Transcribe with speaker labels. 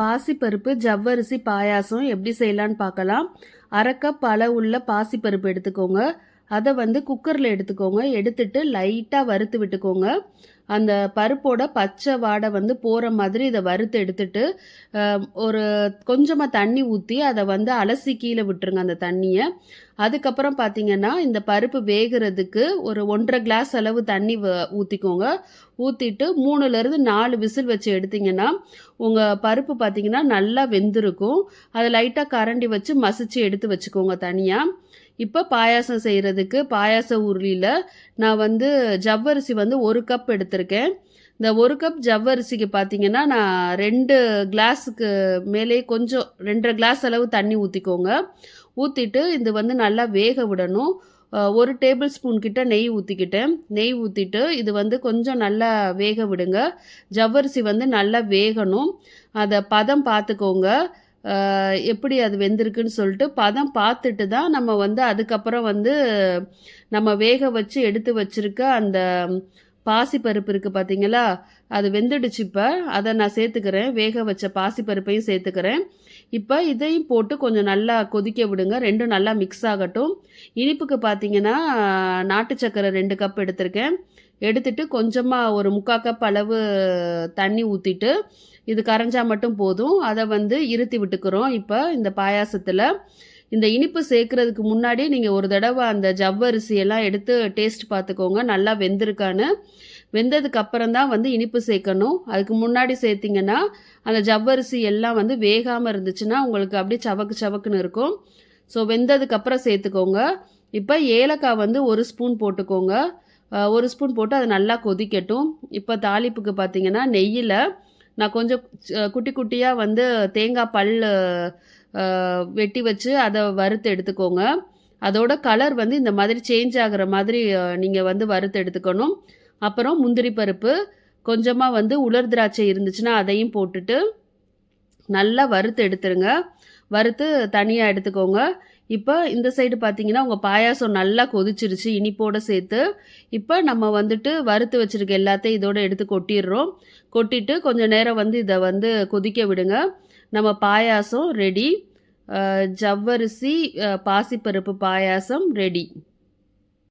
Speaker 1: பாசிப்பருப்பு ஜவ்வரிசி பாயாசம் எப்படி செய்யலான்னு பார்க்கலாம். அரை கப் அளவுள்ள பாசிப்பருப்பு எடுத்துக்கோங்க. அதை வந்து குக்கரில் எடுத்துக்கோங்க. எடுத்துட்டு லைட்டாக வறுத்து விட்டுக்கோங்க. அந்த பருப்போட பச்சை வாடை வந்து போகிற மாதிரி இதை வறுத்து எடுத்துட்டு ஒரு கொஞ்சமாக தண்ணி ஊற்றி அதை வந்து அலசி கீழே விட்டுருங்க அந்த தண்ணியை. அதுக்கப்புறம் பார்த்தீங்கன்னா இந்த பருப்பு வேகிறதுக்கு ஒரு ஒன்றரை கிளாஸ் அளவு தண்ணி வ- ஊற்றிக்கோங்க ஊற்றிட்டு மூணுலேருந்து நாலு விசில் வச்சு எடுத்தீங்கன்னா உங்கள் பருப்பு பார்த்தீங்கன்னா நல்லா வெந்திருக்கும். அதை லைட்டாக கரண்டி வச்சு மசிச்சு எடுத்து வச்சுக்கோங்க தனியாக இப்போ பாயாசம் செய்கிறதுக்கு பாயாச உருளியில் நான் வந்து ஜவ்வரிசி வந்து ஒரு கப் எடுத்திருக்கேன். இந்த ஒரு கப் ஜவ்வரிசிக்கு பார்த்தீங்கன்னா நான் ரெண்டு கிளாஸுக்கு மேலே கொஞ்சம் ரெண்டரை கிளாஸ் அளவு தண்ணி ஊற்றிக்கோங்க ஊற்றிட்டு இது வந்து நல்லா வேக விடணும். ஒரு டேபிள் ஸ்பூன் கிட்ட நெய் ஊற்றிக்கிட்டேன் நெய் ஊற்றிட்டு இது வந்து கொஞ்சம் நல்லா வேக விடுங்க. ஜவ்வரிசி வந்து நல்லா வேகணும். அதை பதம் பார்த்துக்கோங்க எப்படி அது வெந்திருக்குன்னு சொல்லிட்டு பதம் பார்த்துட்டு தான் நம்ம வந்து அதுக்கப்புறம் வந்து நம்ம வேக வச்சு எடுத்து வச்சிருக்க அந்த பாசிப்பருப்பு இருக்குது பார்த்தீங்களா அது வெந்துடுச்சு இப்போ. அதை நான் சேர்த்துக்கிறேன். வேக வச்ச பாசிப்பருப்பையும் சேர்த்துக்கிறேன். இப்போ இதையும் போட்டு கொஞ்சம் நல்லா கொதிக்க விடுங்க. ரெண்டும் நல்லா மிக்ஸ் ஆகட்டும். இனிப்புக்கு பார்த்தீங்கன்னா நாட்டு சக்கரை ரெண்டு கப் எடுத்திருக்கேன். எடுத்துட்டு கொஞ்சமாக ஒரு முக்கால் கப் அளவு தண்ணி ஊற்றிட்டு இது கரைஞ்சால் மட்டும் போதும். அதை வந்து இருத்தி விட்டுக்கிறோம். இப்போ இந்த பாயாசத்தில் இந்த இனிப்பு சேர்க்கறதுக்கு முன்னாடி நீங்கள் ஒரு தடவை அந்த ஜவ்வரிசியெல்லாம் எடுத்து டேஸ்ட் பார்த்துக்கோங்க. நல்லா வெந்திருக்கான்னு. வெந்ததுக்கு அப்புறம் தான் வந்து இனிப்பு சேர்க்கணும். அதுக்கு முன்னாடி சேர்த்திங்கன்னா அந்த ஜவ்வரிசி எல்லாம் வந்து வேகாமல் இருந்துச்சுன்னா உங்களுக்கு அப்படியே சவக்கு சவக்குன்னு இருக்கும். ஸோ வெந்ததுக்கு அப்புறம் சேர்த்துக்கோங்க. இப்போ ஏலக்காய் வந்து ஒரு ஸ்பூன் போட்டுக்கோங்க. ஒரு ஸ்பூன் போட்டு அது நல்லா கொதிக்கட்டும். இப்போ தாளிப்புக்கு பார்த்தீங்கன்னா நெய்யில் நான் கொஞ்சம் குட்டி குட்டியாக வந்து தேங்காய் பல் வெட்டி வச்சு அதை வறுத்து எடுத்துக்கோங்க. அதோட கலர் வந்து இந்த மாதிரி சேஞ்ச் ஆகிற மாதிரி நீங்கள் வந்து வறுத்து எடுத்துக்கணும். அப்புறம் முந்திரி பருப்பு கொஞ்சமாக வந்து உலர் திராட்சை இருந்துச்சுன்னா அதையும் போட்டுட்டு நல்லா வறுத்து எடுத்துருங்க. வறுத்து தனியாக எடுத்துக்கோங்க. இப்போ இந்த சைடு பார்த்தீங்கன்னா உங்கள் பாயாசம் நல்லா கொதிச்சிருச்சு இனிப்போடு சேர்த்து. இப்போ நம்ம வந்துட்டு வறுத்து வச்சுருக்க எல்லாத்தையும் இதோடு எடுத்து கொட்டிடுறோம். கொட்டிட்டு கொஞ்சம் நேரம் வந்து இதை வந்து கொதிக்க விடுங்க. நம்ம பாயாசம் ரெடி ஜவ்வரிசி பாசிப்பருப்பு பாயாசம் ரெடி